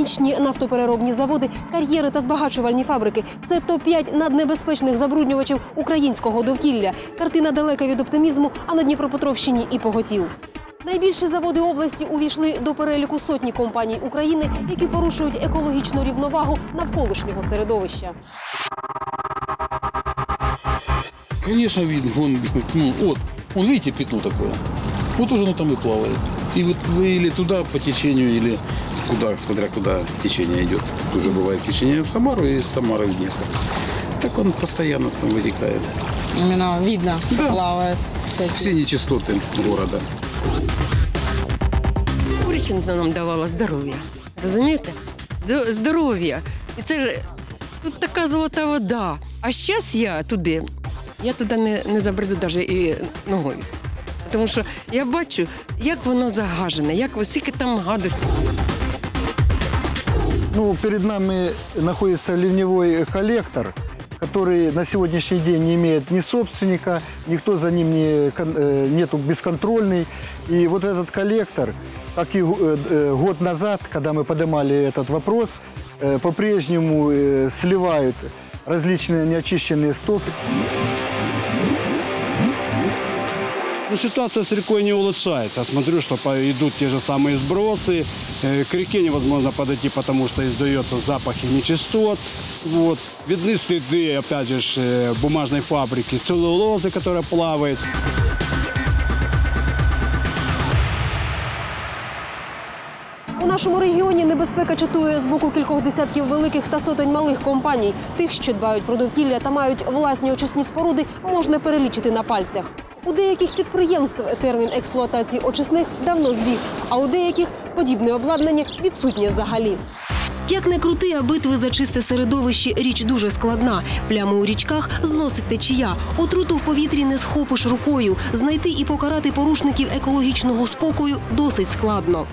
Хімічні, нафтопереробні заводи, кар'єри та збагачувальні фабрики це топ-5 наднебезпечних забруднювачів українського довкілля. Картина далека від оптимізму, а на Дніпропетровщині і поготів. Найбільші заводи області увійшли до переліку сотні компаній України, які порушують екологічну рівновагу навколишнього середовища. Конечно, видно. Вон, ну, вот, вон, видите, пятно такое? Вот уже оно там и плавает. И вот вы или по течению, или Куда, смотря куда течение идет. Уже бывает течение в Самару и из Самары в Днепр. Так он постоянно там вытекает. Именно видно, Да. плавает. Все нечистоты города. Курченко нам давала здоров'я. Розумієте? До- Здоров'я. І це ж тут така золота вода. А зараз я туди, я туди не, не забреду навіть і ногою. Тому що я бачу, як воно загажене, як скільки там гадостей. Ну, перед нами находится ливневой коллектор, который на сегодняшний день не имеет ни собственника, никто за ним не, э, нету бесконтрольный. И вот этот коллектор, как и э, э, год назад, когда мы поднимали этот вопрос, по-прежнему сливают различные неочищенные стоки. Ну, ситуация с рекой не улучшается. Я смотрю, что по- идут те же самые сбросы. Э, К реке невозможно подойти, потому что издается запахи нечистот. Вот. Видны следы, опять же, ж, э, бумажной фабрики, целлулозы, которая плавает. У нашому регіоні небезпека чатує з боку кількох десятків великих та сотень малих компаній. Тих, що дбають про довкілля та мають власні очисні споруди, можна перелічити на пальцях. У деяких підприємств термін експлуатації очисних давно збіг, а у деяких подібне обладнання відсутнє взагалі. Як не крути, а битви за чисте середовище річ дуже складна. Плями у річках зносить течія. Отруту в повітрі не схопиш рукою. Знайти і покарати порушників екологічного спокою досить складно.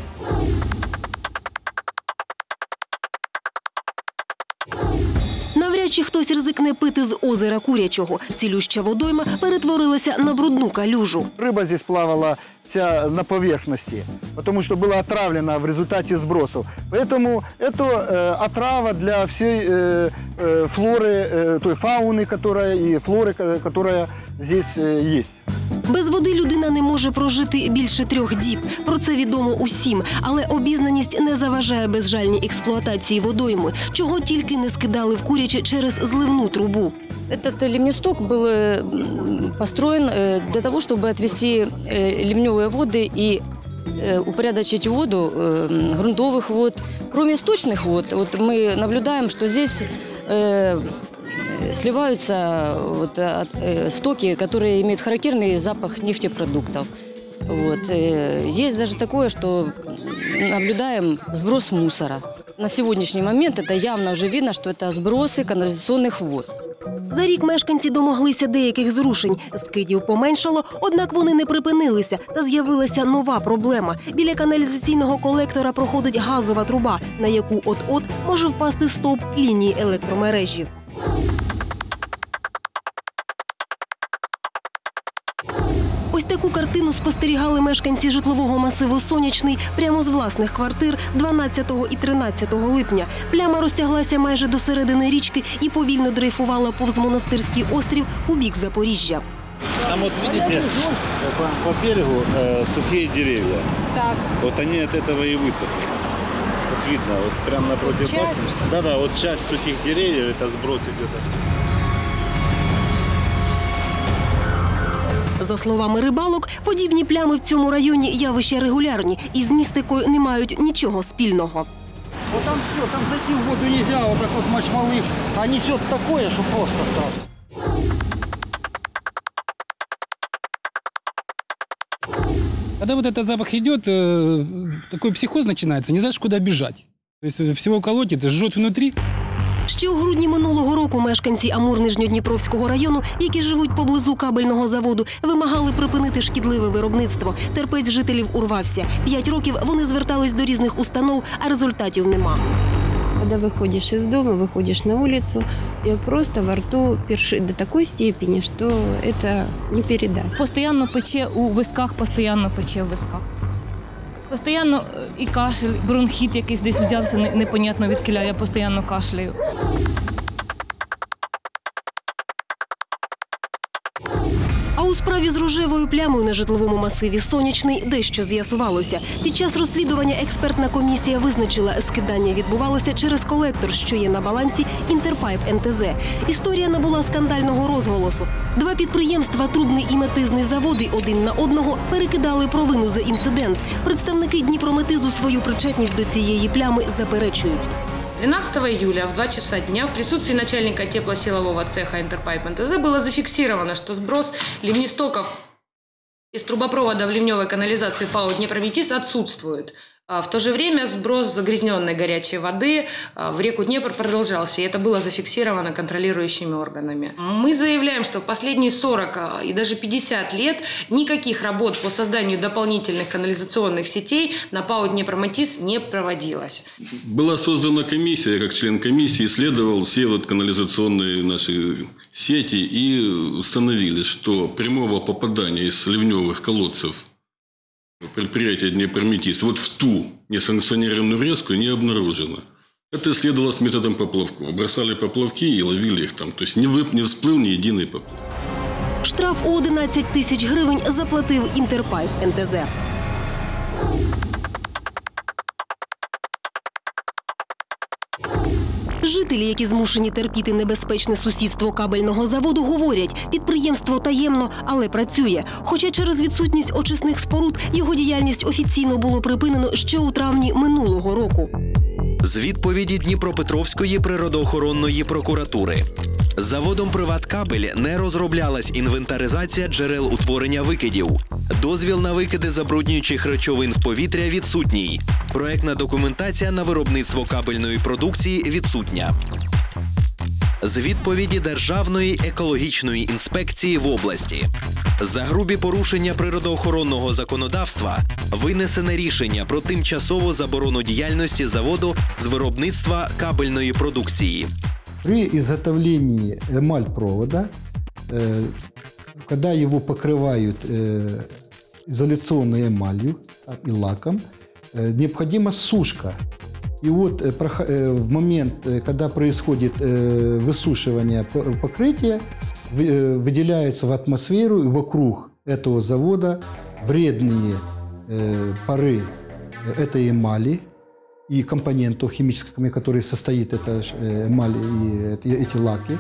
чи хтось ризикне пити з озера Курячого. Цілюща водойма перетворилася на брудну калюжу. Рыба здесь плавала вся на поверхности, потому что была отравлена в результате сбросов. Поэтому это э, отрава для всей э, э, флоры, э, той фауны, которая и флоры, ко- которая здесь э, есть. Без води людина не може прожити більше трьох діб. Про це відомо усім. Але обізнаність не заважає безжальній експлуатації водойми, чого тільки не скидали в куряче через зливну трубу. Этот э, ливнесток был э, м, построен э, для того, чтобы отвести э, ливневые воды и э, упорядочить воду э, м, грунтовых вод. Кроме источных вод, вот мы наблюдаем, что здесь э, э, сливаются вот, э, от- э, стоки, которые имеют характерный запах нефтепродуктов. Вот. э, Есть даже такое, что наблюдаем сброс мусора. На сегодняшний момент это явно уже видно, что это сбросы канализационных вод. За рік мешканці домоглися деяких зрушень. Скидів поменшало, однак вони не припинилися. Та з'явилася нова проблема. Біля каналізаційного колектора проходить газова труба, на яку от-от може впасти стовп лінії електромережі. спостерігали мешканці житлового масиву Сонячний прямо з власних квартир 12 і 13 липня. Пляма розтяглася майже до середини річки і повільно дрейфувала повз монастирський острів у бік Запоріжжя. Там вот видите, по, по берегу э, сухие деревья. Так. Вот они от этого и высохли. Вот видно, вот прям напротив вас. Да-да, вот часть сухих деревьев, это сброс идет. За словами рибалок, подібні плями в цьому районі явища регулярні і з містикою не мають нічого спільного. Вот там все, там зайти в воду нельзя, вот так вот мочмалых, а несет такое, что просто страшно. Когда вот этот запах идет, э, такой психоз начинается, не знаешь, куда бежать. То есть э, всего колотит, жжет внутри. Ще у грудні минулого року мешканці Амур-Нижньодніпровського району, які живуть поблизу кабельного заводу, вимагали припинити шкідливе виробництво. Терпець жителів урвався. П'ять років вони звертались до різних установ, а результатів нема. Когда выходишь из дома, выходишь на улицу, и просто во рту першит до такой степени, что это не передать. Постоянно пече у висках, постоянно пече в висках. Постоянно е, і кашель, бронхіт якийсь десь взявся, непонятно від я постійно кашляю. А у справі з рожевою плямою на житловому масиві Сонячний дещо з'ясувалося. Під час розслідування експертна комісія визначила, скидання відбувалося через колектор, що є на балансі Інтерпайп НТЗ. Історія набула скандального розголосу. Два підприємства, трубний і метизний заводи, один на одного перекидали провину за інцидент. Представники Дніпрометизу свою причетність до цієї плями заперечують. 12 июля в 2 часа дня в присутствии начальника теплосилового цеха Интерпайп НТЗ было зафиксировано, что сброс ливнестоков из трубопровода в ливневой канализации ПАО «Днепрометис» отсутствует. А В то же время сброс загрязненной горячей воды а, в реку Днепр продолжался, и это было зафиксировано контролирующими органами. Мы заявляем, что в последние 40 а, и даже 50 лет никаких работ по созданию дополнительных канализационных сетей на ПАО «Днепрометис» не проводилось. Была создана комиссия, я как член комиссии исследовал все вот канализационные наши сети и установили, что прямого попадания из ливневых колодцев предприятия Днепрометис вот в ту несанкционированную врезку не обнаружено. Это исследовалось методом поплавков. Бросали поплавки и ловили их там. То есть не, вып, не всплыл ни единый поплавок. Штраф у 11 тисяч гривень заплатив Інтерпайп НТЗ. Жителі, які змушені терпіти небезпечне сусідство кабельного заводу, говорять, підприємство таємно, але працює. Хоча через відсутність очисних споруд його діяльність офіційно було припинено ще у травні минулого року. З відповіді Дніпропетровської природоохоронної прокуратури. Заводом «Приваткабель» не розроблялась інвентаризація джерел утворення викидів. Дозвіл на викиди забруднюючих речовин в повітря відсутній. Проектна документація на виробництво кабельної продукції відсутня. З відповіді Державної екологічної інспекції в області за грубі порушення природоохоронного законодавства винесене рішення про тимчасову заборону діяльності заводу з виробництва кабельної продукції. При изготовлении эмаль-провода, э, когда его покрывают э, изоляционной эмалью и лаком, э, необходима сушка. И вот в момент, когда происходит высушивание покрытия, вы- выделяются в атмосферу и вокруг этого завода вредные пары этой эмали, и компонентов химическими, которые состоит эта э, эмаль и эти, лаки.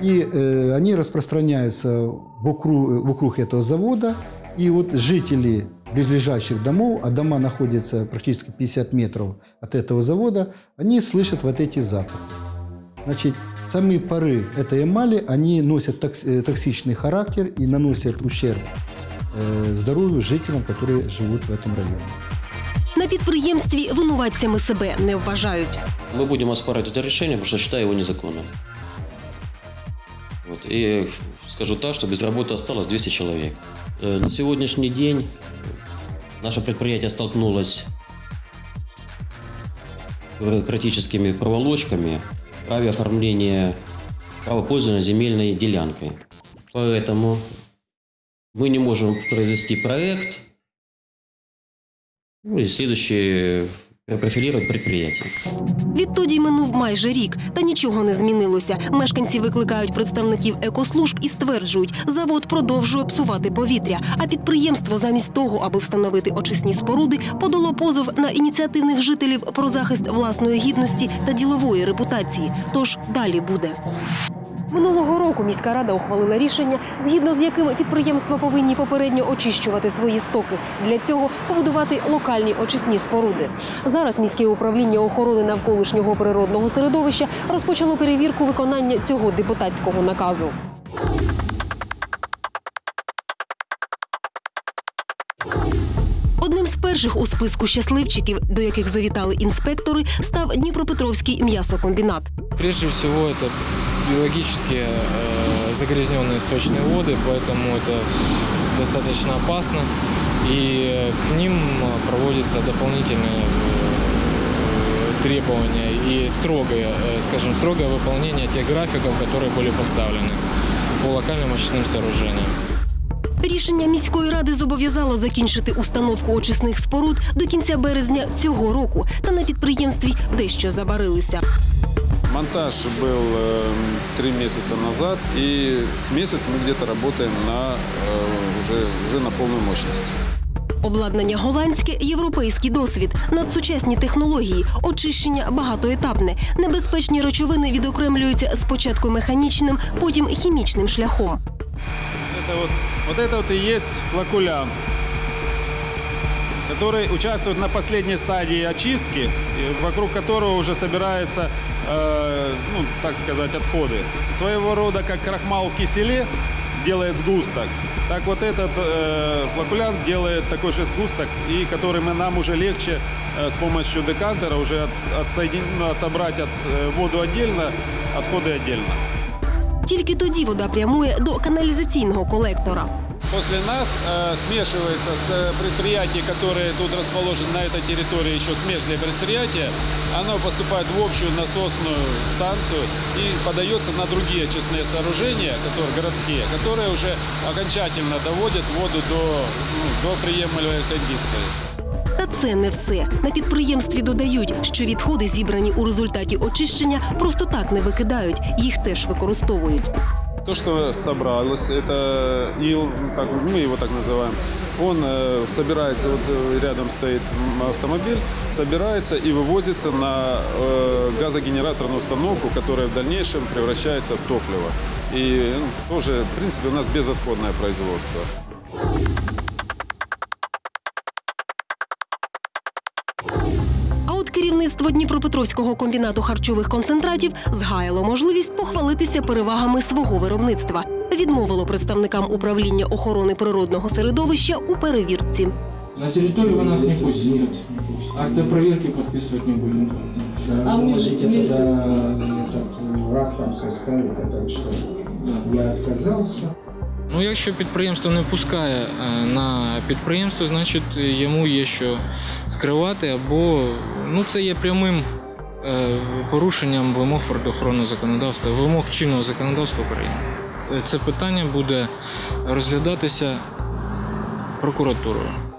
И э, они распространяются вокруг, вокруг этого завода. И вот жители близлежащих домов, а дома находятся практически 50 метров от этого завода, они слышат вот эти запахи. Значит, сами пары этой эмали, они носят э, токсичный характер и наносят ущерб э, здоровью жителям, которые живут в этом районе. На підприємстві винуватцями себе не вважають. Мы будем оспаривать это решение, потому что считаю его незаконным. Вот. И скажу так, что без работы осталось 200 человек. Э, На сегодняшний день наше предприятие столкнулось с бюрократическими проволочками в праве оформления права пользования земельной делянкой. Поэтому мы не можем произвести проект ну, и следующее профилировать предприятие. Відтоді минув майже рік, та нічого не змінилося. Мешканці викликають представників екослужб і стверджують, завод продовжує псувати повітря. А підприємство, замість того, аби встановити очисні споруди, подало позов на ініціативних жителів про захист власної гідності та ділової репутації. Тож далі буде. Минулого року міська рада ухвалила рішення, згідно з яким підприємства повинні попередньо очищувати свої стоки. Для цього побудувати локальні очисні споруди. Зараз міське управління охорони навколишнього природного середовища розпочало перевірку виконання цього депутатського наказу. Одним з перших у списку щасливчиків, до яких завітали інспектори, став Дніпропетровський м'ясокомбінат. Прежде всего, это биологически э, загрязненные источные воды, поэтому это достаточно опасно. И э, к ним э, проводятся дополнительные э, требования и строгое, э, скажем, строгое выполнение тех графиков, которые были поставлены по локальным очистным сооружениям. Рішення міської ради зобов'язало закінчити установку очисних споруд до кінця березня цього року. Та на підприємстві дещо забарилися. Монтаж был э, три месяца назад, и с месяц мы где-то работаем на, э, уже, уже на полную мощность. Обладнання голландське, європейський досвід, надсучасні технології, очищення багатоетапне. Небезпечні речовини відокремлюються спочатку механічним, потім хімічним шляхом. Это вот, вот это вот и есть флакулян, который участвует на последней стадии очистки, и вокруг которого уже собираются, э, ну, так сказать, отходы. Своего рода как крахмал в киселе делает сгусток. Так вот этот э, флакулянт делает такой же сгусток, и который мы, нам уже легче э, с помощью декантера уже от, отсоедин- ну, отобрать от, э, воду отдельно, отходы отдельно. Тільки тоді вода прямує до каналізаційного колектора. После нас э, смешивается с э, предприятий, которые тут расположены на этой территории, еще смежные предприятия. Оно поступает в общую насосную станцию и подается на другие очистные сооружения, которые городские, которые уже окончательно доводят воду до, ну, до приемлемой кондиции. Та це не все. На підприємстві додають, що відходи, зібрані у результаті очищення, просто так не викидають, їх теж використовують. То, что собралось, это ил, как мы его так называем, он э, собирается, вот э, рядом стоит автомобиль, собирается и вывозится на э, газогенераторную установку, которая в дальнейшем превращается в топливо. И ну, тоже, в принципе, у нас безотходное производство. керівництво Дніпропетровського комбінату харчових концентратів згаяло можливість похвалитися перевагами свого виробництва. Відмовило представникам управління охорони природного середовища у перевірці. На территорию вы нас не пустите. Акты проверки подписывать не будем. А можете тогда этот акт там составить, о том, что я отказался. Ну, якщо підприємство не пускає е, на підприємство, значить йому є що скривати, або ну, це є прямим е, порушенням вимог природоохоронного законодавства, вимог чинного законодавства України. Е, Це питання буде розглядатися прокуратурою.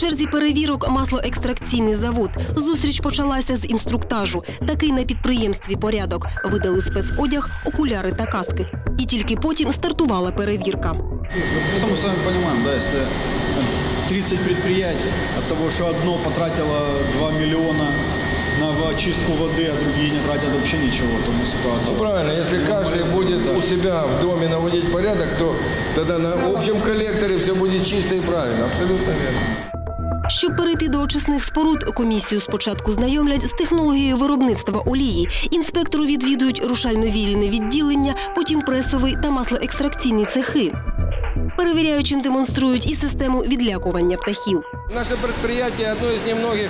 черзі перевірок маслоекстракційний завод. Зустріч почалася з інструктажу. Такий на підприємстві порядок. Видали спецодяг, окуляри та каски. І тільки потім стартувала перевірка. Ну, мы с вами понимаем, да, если 30 предприятий, от того, что одно потратило 2 миллиона на очистку воды, а другие не тратят вообще ничего, то мы ситуацию... Ну, правильно, если каждый будет у себя в доме наводить порядок, то тогда на общем коллекторе все будет чисто и правильно. Абсолютно верно. Щоб перейти до очисних споруд, комісію спочатку знайомлять з технологією виробництва олії. Інспектору відвідують рушально-віліне відділення, потім пресовий та маслоекстракційні цехи. Перевіряючим демонструють і систему відлякування птахів. Наше предприятие одно из немногих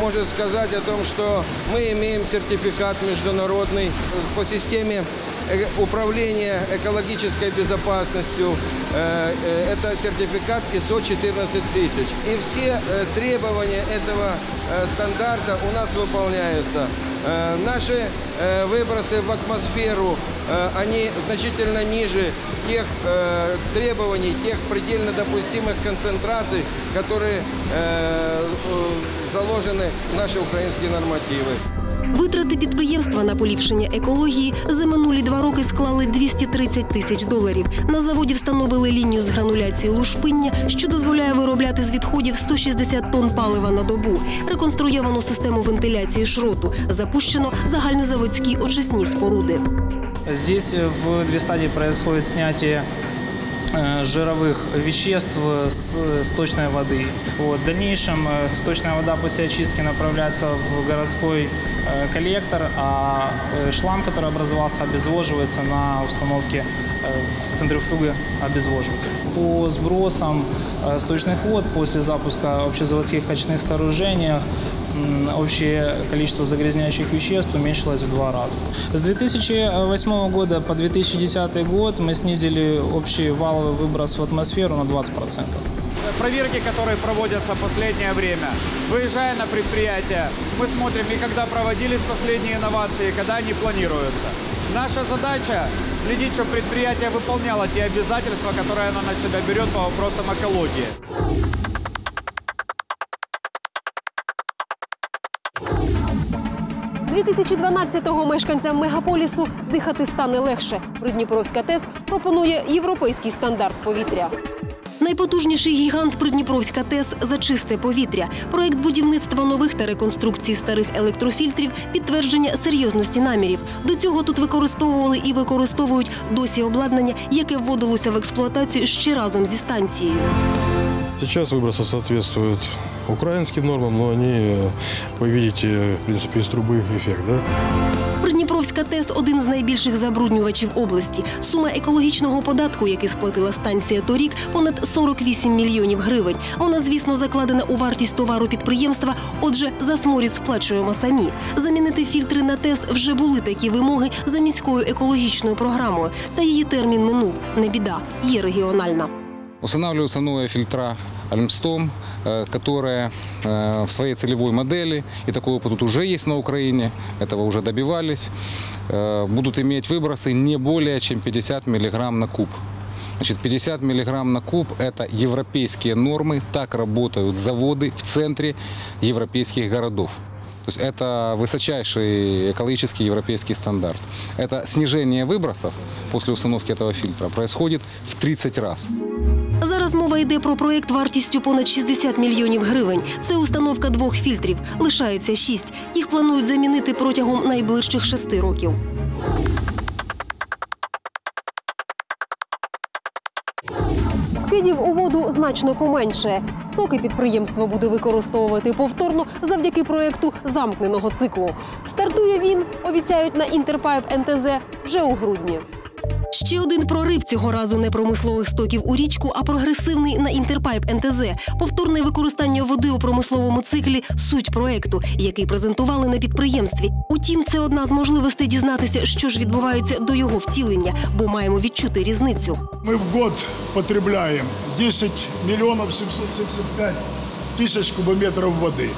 может сказать о том, что мы имеем сертификат международный по системе э, управления экологической безопасностью. Э, э, Это сертификат ISO 14 тысяч. И все требования этого стандарта у нас выполняются. Наши выбросы в атмосферу, они значительно ниже тех требований, тех предельно допустимых концентраций, которые заложены в наши украинские нормативы. Витрати підприємства на поліпшення екології за минулі два роки склали 230 тисяч доларів. На заводі встановили лінію з грануляції лушпиння, що дозволяє виробляти з відходів 160 тонн палива на добу. Реконструйовано систему вентиляції шроту. Запущено загальнозаводські очисні споруди. Здесь в две стадии происходит снятие жировых веществ с сточной воды. Вот. В дальнейшем э, сточная вода после очистки направляется в городской э, коллектор, а э, шлам, который образовался, обезвоживается на установке э, в центрифуге обезвоживателя. По сбросам э, сточных вод после запуска общезаводских очистных сооружений общее количество загрязняющих веществ уменьшилось в два раза. С 2008 года по 2010 год мы снизили общий валовый выброс в атмосферу на 20%. проверки, которые проводятся в последнее время. Выезжая на предприятие, мы смотрим и когда проводились последние инновации, когда они планируются. Наша задача следить, чтобы предприятие выполняло те обязательства, которые оно на себя берет по вопросам экологии. 2012-го мешканцям мегаполісу дихати стане легше. Придніпровська ТЕС пропонує європейський стандарт повітря. Найпотужніший гігант Придніпровська ТЕС за чисте повітря. Проект будівництва нових та реконструкції старих електрофільтрів підтвердження серйозності намірів. До цього тут використовували і використовують досі обладнання, яке вводилося в експлуатацію ще разом зі станцією. Сейчас выбросы соответствуют украинским нормам, но они, э, вы видите, в принципе, из трубы эффект, да? Придніпровська ТЕС один з найбільших забруднювачів області. Сума екологічного податку, який сплатила станція торік, понад 48 мільйонів гривень. Вона, звісно, закладена у вартість товару підприємства. Отже, за сморід сплачуємо самі. Замінити фільтри на ТЕС вже були такі вимоги за міською екологічною програмою. Та її термін минув. Не біда, є регіональна. Устанавливаются новые фильтра Альмстом, э, которые э, в своей целевой модели, и такой опыт тут уже есть на Украине, этого уже добивались, э, будут иметь выбросы не более чем 50 мг на куб. Значит, 50 мг на куб – это европейские нормы, так работают заводы в центре европейских городов. То есть это высочайший экологический европейский стандарт. Это снижение выбросов после установки этого фильтра происходит в 30 раз. Зараз мова йде про проєкт вартістю понад 60 мільйонів гривень. Це установка двох фільтрів. Лишається шість. Їх планують замінити протягом найближчих шести років. Значно поменшає. Стоки підприємство буде використовувати повторно завдяки проєкту замкненого циклу. Стартує він, обіцяють на Інтерпайп НТЗ вже у грудні. Ще один прорив цього разу не промислових стоків у річку, а прогресивний на Інтерпайп НТЗ. Повторне використання води у промисловому циклі суть проекту, який презентували на підприємстві. Утім, це одна з можливостей дізнатися, що ж відбувається до його втілення, бо маємо відчути різницю. Мы в год потребляем 10 миллионов 775 тысяч кубометров воды.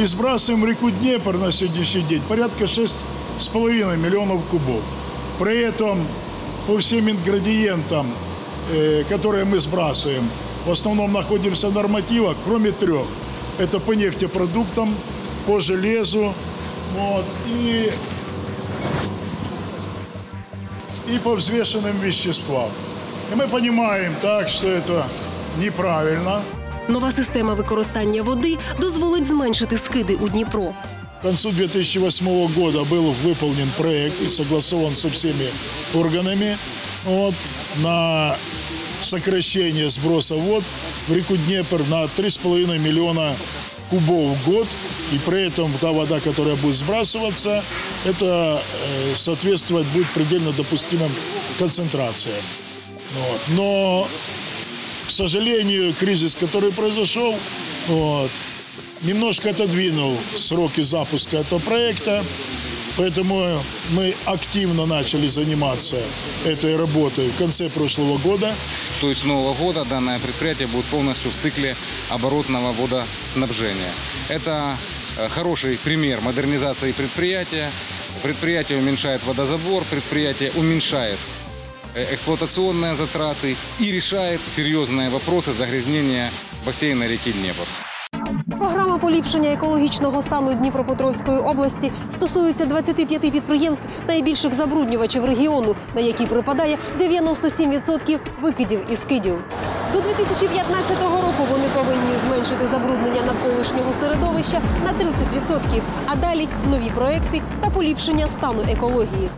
И сбрасываем в реку Днепр на сегодняшний день порядка 6,5 миллионов кубов. При этом по всем ингредиентам, э, которые мы сбрасываем, в основном находимся в нормативах, кроме трех. Это по нефтепродуктам, по железу вот, и, и по взвешенным веществам. И мы понимаем так, что это неправильно. Нова система використання води дозволить зменшити скиди у Дніпро. К концу 2008 года был выполнен проект и согласован со всеми органами вот, на сокращение сброса вод в реку Днепр на 3,5 миллиона кубов в год. И при этом та вода, которая будет сбрасываться, это э, соответствовать будет предельно допустимым концентрациям. Вот. Но, к сожалению, кризис, который произошел, вот, немножко отодвинул сроки запуска этого проекта. Поэтому мы активно начали заниматься этой работой в конце прошлого года. То есть с Нового года данное предприятие будет полностью в цикле оборотного водоснабжения. Это э, хороший пример модернизации предприятия. Предприятие уменьшает водозабор, предприятие уменьшает э, эксплуатационные затраты и решает серьезные вопросы загрязнения бассейна реки Днепр. Програма поліпшення екологічного стану Дніпропетровської області стосується 25 підприємств найбільших забруднювачів регіону, на які припадає 97% викидів і скидів. До 2015 року вони повинні зменшити забруднення навколишнього середовища на 30%, а далі нові проекти та поліпшення стану екології.